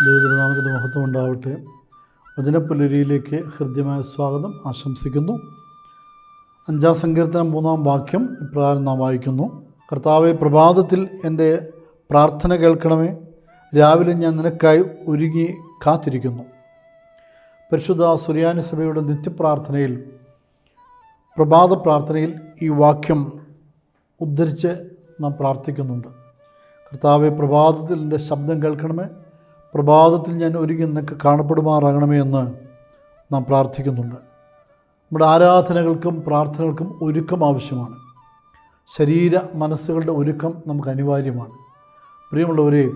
മഹത്വമുണ്ടാവട്ടെ വചനപ്പുലരിയിലേക്ക് ഹൃദ്യമായ സ്വാഗതം. ആശംസിക്കുന്നു. അഞ്ചാം സങ്കീർത്തനം മൂന്നാം വാക്യം ഇപ്രകാരം നാം വായിക്കുന്നു. കർത്താവെ പ്രഭാതത്തിൽ എന്റെ പ്രാർത്ഥന കേൾക്കണമേ. രാവിലെ ഞാൻ നിനക്കായി ഒരുങ്ങി കാത്തിരിക്കുന്നു. പരിശുദ്ധ സുറിയാനി സഭയുടെ നിത്യപ്രാർത്ഥനയിൽ പ്രഭാത പ്രാർത്ഥനയിൽ ഈ വാക്യം ഉദ്ധരിച്ച് നാം പ്രാർത്ഥിക്കുന്നുണ്ട്. കർത്താവെ പ്രഭാതത്തിൽ എന്റെ ശബ്ദം കേൾക്കണമേ. പ്രഭാതത്തിൽ ഞാൻ ഒരുങ്ങി നിനക്ക് കാണപ്പെടുമാറാകണമേ എന്ന് നാം പ്രാർത്ഥിക്കുന്നുണ്ട്. നമ്മുടെ ആരാധനകൾക്കും പ്രാർത്ഥനകൾക്കും ഒരുക്കം ആവശ്യമാണ്. ശരീര മനസ്സുകളുടെ ഒരുക്കം നമുക്ക് അനിവാര്യമാണ്. പ്രിയമുള്ളവരെ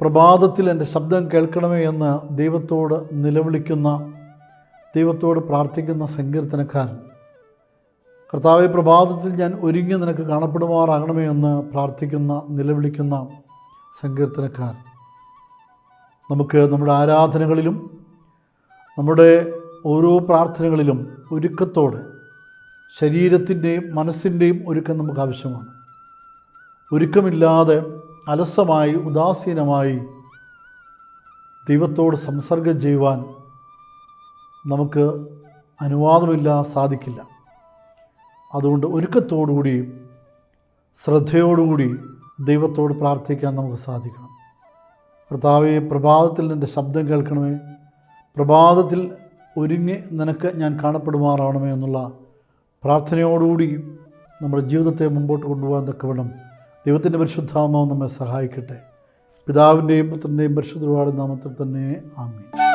പ്രഭാതത്തിൽ എന്റെ ശബ്ദം കേൾക്കണമേ എന്ന് ദൈവത്തോട് നിലവിളിക്കുന്ന ദൈവത്തോട് പ്രാർത്ഥിക്കുന്ന സങ്കീർത്തനക്കാരൻ കർത്താവെ പ്രഭാതത്തിൽ ഞാൻ ഒരുങ്ങി നിനക്ക് കാണപ്പെടുമാറാകണമേ എന്ന് പ്രാർത്ഥിക്കുന്ന നിലവിളിക്കുന്ന സങ്കീർത്തനക്കാരൻ. നമുക്ക് നമ്മുടെ ആരാധനകളിലും നമ്മുടെ ഓരോ പ്രാർത്ഥനകളിലും ഒരുക്കത്തോടെ ശരീരത്തിന്റെയും മനസ്സിന്റെയും ഒരുക്കം നമുക്ക് ആവശ്യമാണ്. ഒരുക്കമില്ലാതെ അലസമായി ഉദാസീനമായി ദൈവത്തോട് സംസർഗം ചെയ്യുവാൻ നമുക്ക് അനുവാദമില്ല സാധിക്കില്ല. അതുകൊണ്ട് ഒരുക്കത്തോടുകൂടി ശ്രദ്ധയോടുകൂടി ദൈവത്തോട് പ്രാർത്ഥിക്കാൻ നമുക്ക് സാധിക്കണം. കർത്താവെ പ്രഭാതത്തിൽ നിന്റെ ശബ്ദം കേൾക്കണമേ. പ്രഭാതത്തിൽ ഒരുങ്ങി നിനക്ക് ഞാൻ കാണപ്പെടുമാറാവണമേ എന്നുള്ള പ്രാർത്ഥനയോടുകൂടി നമ്മുടെ ജീവിതത്തെ മുമ്പോട്ട് കൊണ്ടുപോകാൻ തക്കവണ്ണം ദൈവത്തിന്റെ പരിശുദ്ധാമാവ് നമ്മെ സഹായിക്കട്ടെ. പിതാവിന്റെയും പുത്രന്റെയും പരിശുദ്ധ നാമത്തിൽ തന്നെ ആമീൻ.